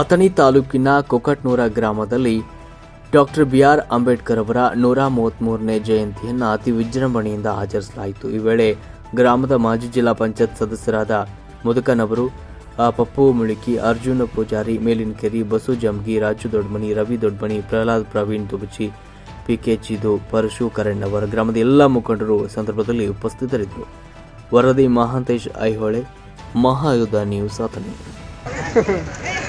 ಅಥಣಿ ತಾಲೂಕಿನ ಕೊಕಟ್ನೂರ ಗ್ರಾಮದಲ್ಲಿ doctor B R Ambedkar ಅವರ ನೂರ ಮೂವತ್ತ್ಮೂರನೇ ಜಯಂತಿಯನ್ನು ಅತಿ ವಿಜೃಂಭಣೆಯಿಂದ ಆಚರಿಸಲಾಯಿತು. ಈ ವೇಳೆ ಗ್ರಾಮದ ಮಾಜಿ ಜಿಲ್ಲಾ ಪಂಚಾಯತ್ ಸದಸ್ಯರಾದ ಮುದುಕನವರು ಪಪ್ಪು ಮುಳುಕಿ ಅರ್ಜುನ ಪೂಜಾರಿ ಮೇಲಿನಕೆರಿ ಬಸು ಜಮ್ಗಿ, ರಾಜು ದೊಡ್ಮನಿ, ರವಿ ದೊಡ್ಮನಿ, ಪ್ರಹ್ಲಾದ್ ಪ್ರವೀಣ್ ತುಬಚಿ ಪಿ ಕೆ ಚಿದು ಪರಶು ಕರಣ್ ಗ್ರಾಮದ ಎಲ್ಲ ಮುಖಂಡರು ಸಂದರ್ಭದಲ್ಲಿ ಉಪಸ್ಥಿತರಿದ್ದರು. ವರದಿ ಮಹಾಂತೇಶ್ ಐಹೊಳೆ, ಮಹಾಯುಧ ನ್ಯೂಸ್ ಅಥಣಿ.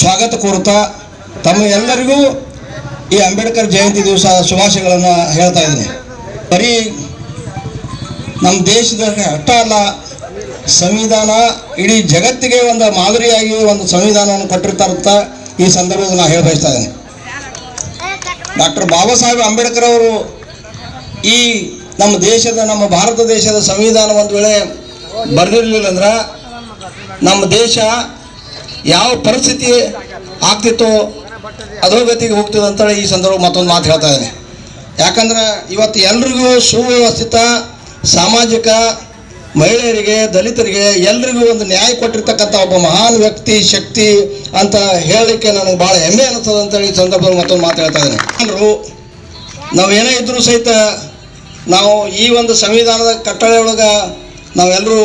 ಸ್ವಾಗತ ಕೋರುತ್ತಾ ತಮ್ಮ ಎಲ್ಲರಿಗೂ ಈ ಅಂಬೇಡ್ಕರ್ ಜಯಂತಿ ದಿವಸ ಶುಭಾಶಯಗಳನ್ನು ಹೇಳ್ತಾ ಇದ್ದೀನಿ. ಬರೀ ನಮ್ಮ ದೇಶದ ಅಷ್ಟ ಅಲ್ಲ, ಸಂವಿಧಾನ ಇಡೀ ಜಗತ್ತಿಗೆ ಒಂದು ಮಾದರಿಯಾಗಿ ಒಂದು ಸಂವಿಧಾನವನ್ನು ಕೊಟ್ಟಿರ್ತಾರಂತ ಈ ಸಂದರ್ಭದಲ್ಲಿ ನಾನು ಹೇಳ ಬಯಸ್ತಾ ಇದ್ದೇನೆ. ಡಾಕ್ಟರ್ ಬಾಬಾ ಸಾಹೇಬ್ ಅಂಬೇಡ್ಕರ್ ಅವರು ಈ ನಮ್ಮ ದೇಶದ, ನಮ್ಮ ಭಾರತ ದೇಶದ ಸಂವಿಧಾನ ಒಂದು ವೇಳೆ ಬರೆದಿರಲಿಲ್ಲ ಅಂದ್ರೆ ನಮ್ಮ ದೇಶ ಯಾವ ಪರಿಸ್ಥಿತಿ ಆಗ್ತಿತ್ತೋ ಅಧೋಗತಿಗೆ ಹೋಗ್ತದೆ ಅಂತೇಳಿ ಈ ಸಂದರ್ಭ ಮತ್ತೊಂದು ಮಾತು ಹೇಳ್ತಾ ಇದ್ದೀನಿ. ಯಾಕಂದ್ರೆ ಇವತ್ತು ಎಲ್ರಿಗೂ ಸುವ್ಯವಸ್ಥಿತ, ಸಾಮಾಜಿಕ ಮಹಿಳೆಯರಿಗೆ, ದಲಿತರಿಗೆ ಎಲ್ರಿಗೂ ಒಂದು ನ್ಯಾಯ ಕೊಟ್ಟಿರ್ತಕ್ಕಂಥ ಒಬ್ಬ ಮಹಾನ್ ವ್ಯಕ್ತಿ, ಶಕ್ತಿ ಅಂತ ಹೇಳಲಿಕ್ಕೆ ನನಗೆ ಭಾಳ ಹೆಮ್ಮೆ ಅನಿಸ್ತದೆ ಅಂತೇಳಿ ಹೇಳಿ ಸಂದರ್ಭದಲ್ಲಿ ಮತ್ತೊಂದು ಮಾತು ಹೇಳ್ತಾ ಇದ್ದೀನಿ. ಜನರು ನಾವೇನೇ ಇದ್ರೂ ಸಹಿತ ನಾವು ಈ ಒಂದು ಸಂವಿಧಾನದ ಕಟ್ಟಳೆ ಒಳಗೆ ನಾವೆಲ್ಲರೂ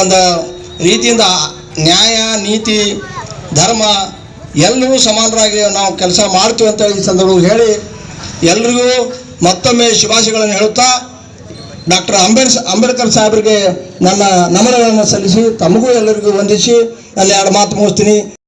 ಒಂದು ರೀತಿಯಿಂದ ನ್ಯಾಯ, ನೀತಿ, ಧರ್ಮ ಎಲ್ಲರೂ ಸಮಾನರಾಗಿ ನಾವು ಕೆಲಸ ಮಾಡ್ತೀವಿ ಅಂತೇಳಿ ಈ ಸಂದರ್ಭದಲ್ಲಿ ಹೇಳಿ ಎಲ್ರಿಗೂ ಮತ್ತೊಮ್ಮೆ ಶುಭಾಶಯಗಳನ್ನು ಹೇಳುತ್ತಾ ಡಾಕ್ಟರ್ ಅಂಬೇಡ್ ಅಂಬೇಡ್ಕರ್ ಸಾಹೇಬರಿಗೆ ನನ್ನ ನಮನಗಳನ್ನು ಸಲ್ಲಿಸಿ ತಮಗೂ ಎಲ್ಲರಿಗೂ ವಂದಿಸಿ ನಾನು ಎರಡು ಮಾತು ಮುಗಿಸ್ತೀನಿ.